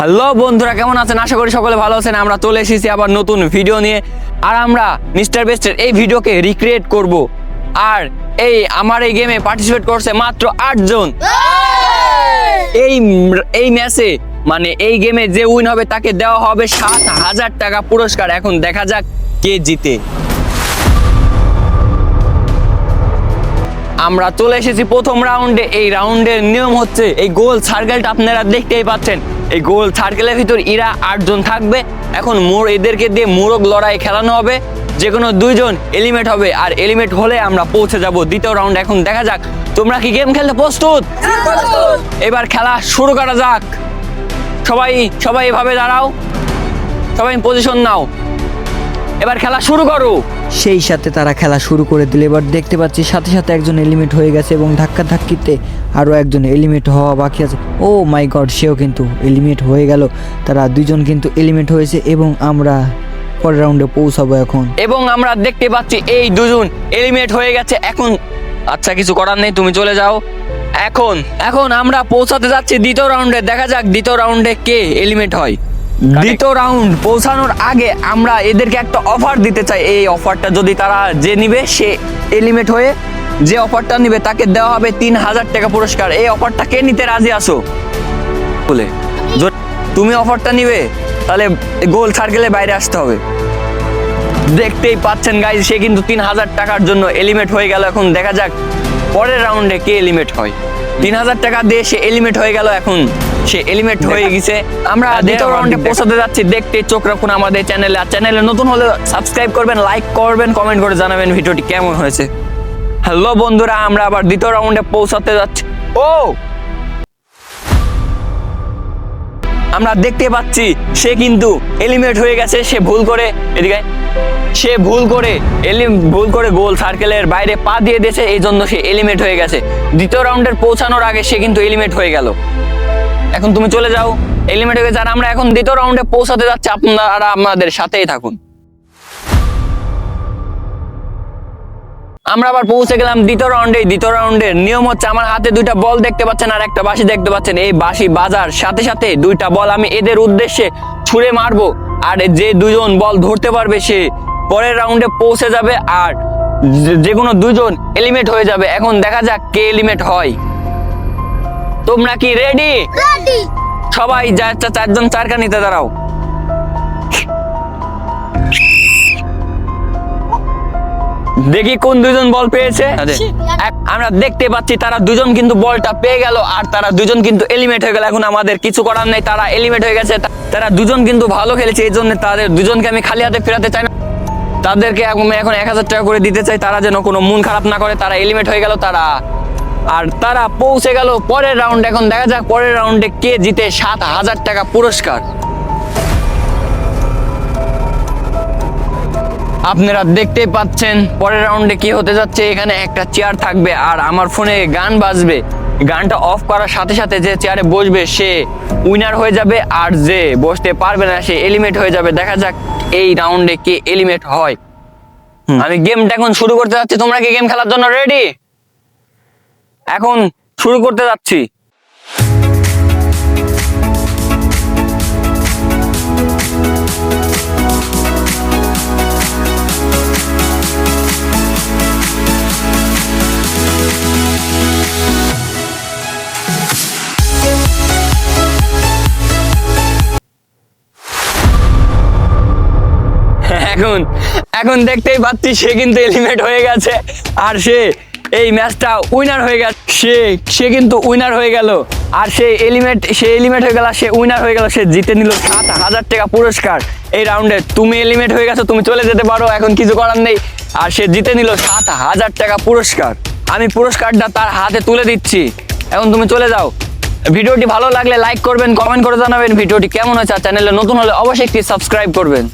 Hello বন্ধুরা, কেমন আছেন? আশা করি সকলে ভালো আছেন। আমরা চলে এসেছি আবার নতুন ভিডিও নিয়ে। আর আমরা মিস্টার বেস্টের এই ভিডিওকে রিক্রিয়েট করব। আর এই আমার এই গেমে পার্টিসিপেট করছে মাত্র আটজন। এই এই ম্যাচে মানে এই গেমে যে উইন হবে, তাকে দেওয়া হবে সাত হাজার টাকা পুরস্কার। এখন দেখা যাক কে জিতে। আমরা চলে এসেছি প্রথম রাউন্ডে এই রাউন্ডের নিয়ম হচ্ছে, এই গোল সার্কেলটা আপনারা দেখতেই পাচ্ছেন। এই গোল সার্কেলের ভিতর ইরা আটজন থাকবে। এখন মোর এদেরকে দিয়ে মোরগ লড়াই খেলানো হবে। যে কোনো দুইজন এলিমেট হবে আর এলিমেট হলে আমরা পৌঁছে যাব দ্বিতীয় রাউন্ড এখন দেখা যাক, তোমরা কি গেম খেলতে প্রস্তুত? এবার খেলা শুরু করা যাক। সবাই সবাই এভাবে দাঁড়াও। সবাই পজিশন নাও। এবার খেলা শুরু করো। সেই সাথে তারা খেলা শুরু করে দিল। এবার দেখতে পাচ্ছি সাথে সাথে একজন এলিমেট হয়ে গেছে এবং ধাক্কা ধাক্কিতে আরও একজন এলিমেট হওয়া বাকি আছে। ও মাই গড, সেও কিন্তু এলিমেট হয়ে গেল। তারা দুজন কিন্তু এলিমেট হয়েছে এবং আমরা পরের রাউন্ডে পৌঁছাবো এখন। এবং আমরা দেখতে পাচ্ছি এই দুজন এলিমিনেট হয়ে গেছে এখন। আচ্ছা কিছু করার নেই, তুমি চলে যাও। এখন এখন আমরা পৌঁছাতে যাচ্ছি দ্বিতীয় রাউন্ডে দেখা যাক দ্বিতীয় রাউন্ডে কে এলিমিনেট হয়। দ্বিতীয় রাউন্ড পৌঁছানোর আগে আমরা এদেরকে একটা অফার দিতে চাই। এই অফারটা যদি তারা যে নিবে, সে এলিমেট হয়ে যে অফারটা নিবে, তাকে দেওয়া হবে তিন হাজার টাকা পুরস্কার। এই অফারটা কে নিতে রাজি আসো বলে তুমি অফারটা নিবে, তাহলে গোল সার্কেলে বাইরে আসতে হবে। দেখতেই পাচ্ছেন গাইজ সে কিন্তু তিন হাজার টাকার জন্য এলিমেট হয়ে গেল। এখন দেখা যাক, পরের রাউন্ডে কে এলিমেট হয়। তিন হাজার টাকা দিয়ে সে এলিমেট হয়ে গেল এখন। সে এলিমেট হয়ে গেছে। আমরা দ্বিতীয় রাউন্ডে পৌঁছাতে যাচ্ছি। দেখতে চোখ রাখুন আমাদের চ্যানেলে আর চ্যানেলে নতুন হলে সাবস্ক্রাইব করবেন লাইক করবেন কমেন্ট করে জানাবেন ভিডিওটি কেমন হয়েছে। হ্যালো বন্ধুরা আমরা আবার দ্বিতীয় রাউন্ডে পৌঁছাতে যাচ্ছি। ও! আমরা দেখতে পাচ্ছি সে কিন্তু এলিমিনেট হয়ে গেছে। সে ভুল করে এদিকে সে ভুল করে এলি ভুল করে গোল সার্কেলের বাইরে পা দিয়ে দিয়েছে। এই জন্য সে এলিমিনেট হয়ে গেছে। দ্বিতীয় রাউন্ডের পৌঁছানোর আগে সে কিন্তু এলিমিনেট হয়ে গেল। এখন তুমি চলে যাও। এলিমিনেট হয়ে আর আমরা এখন দ্বিতীয় রাউন্ডে পৌঁছাতে যাচ্ছি। আপনারা আমাদের সাথেই থাকুন। আমরা আবার পৌঁছে গেলাম দ্বিতীয় রাউন্ডে দ্বিতীয় রাউন্ডের নিয়ম হচ্ছে আমার হাতে দুইটা বল দেখতে পাচ্ছেন আর একটা বাঁশি দেখতে পাচ্ছেন। এই বাঁশি বাজার সাথে সাথে দুইটা বল আমি এদের উদ্দেশ্যে ছুঁড়ে মারবো। আর যে দুজন বল ধরতে পারবে সে পরের রাউন্ডে পৌঁছে যাবে। আর যে কোনো দুজন এলিমেট হয়ে যাবে। এখন দেখা যাক কে এলিমেট হয়। তোমরা কি রেডি! সবাই যা চারজন চারখানিতে দাঁড়াও। দেখি কোন দুজন বল পেয়েছে। আমরা দেখতে পাচ্ছি তারা দুজন কিন্তু বলটা পেয়ে গেল আর তারা দুজন কিন্তু এলিমেট হয়ে গেল। এখন আমাদের কিছু করার নেই তারা এলিমেট হয়ে গেছে। তারা দুজন কিন্তু ভালো খেলেছে এই জন্য তাদের দুজনকে আমি খালি হাতে ফেরাতে চাই না। তাদেরকে আমি এখন এক হাজার টাকা করে দিতে চাই তারা যেন কোনো মন খারাপ না করে তারা এলিমেট হয়ে গেল তারা আর তারা পৌঁছে গেল পরের রাউন্ড এখন দেখা যাক পরের রাউন্ডে কে জিতে সাত হাজার টাকা পুরস্কার। আপনারা দেখতে পাচ্ছেন পরের রাউন্ডে কি হতে যাচ্ছে। এখানে একটা চেয়ার থাকবে আর আমার ফোনে গান বাজবে। গানটা অফ করার সাথে সাথে যে চেয়ারে বসবে সে উইনার হয়ে যাবে আর যে বসতে পারবে না সে এলিমেট হয়ে যাবে। দেখা যাক এই রাউন্ডে কে এলিমেট হয়। আমি গেমটা এখন শুরু করতে যাচ্ছি। তোমরা কি গেম খেলার জন্য রেডি এখন শুরু করতে যাচ্ছি। এখন এখন দেখতেই পাচ্ছি সে কিন্তু এলিমেট হয়ে গেছে। আর সে এই ম্যাচটা উইনার হয়ে গেছে সে সে কিন্তু উইনার হয়ে গেল। আর সে এলিমেন্ট সে এলিমেট হয়ে গেল সে উইনার হয়ে গেল, সে জিতে নিল সাত হাজার টাকা পুরস্কার। এই রাউন্ডে তুমি এলিমেট হয়ে গেছো, তুমি চলে যেতে পারো, এখন কিছু করার নেই। আর সে জিতে নিল সাত হাজার টাকা পুরস্কার। আমি পুরস্কারটা তার হাতে তুলে দিচ্ছি। এখন তুমি চলে যাও। ভিডিওটি ভালো লাগলে লাইক করবেন কমেন্ট করে জানাবেন। ভিডিওটি কেমন হয়েছে আর চ্যানেলে নতুন হলে অবশ্যই একটি সাবস্ক্রাইব করবেন।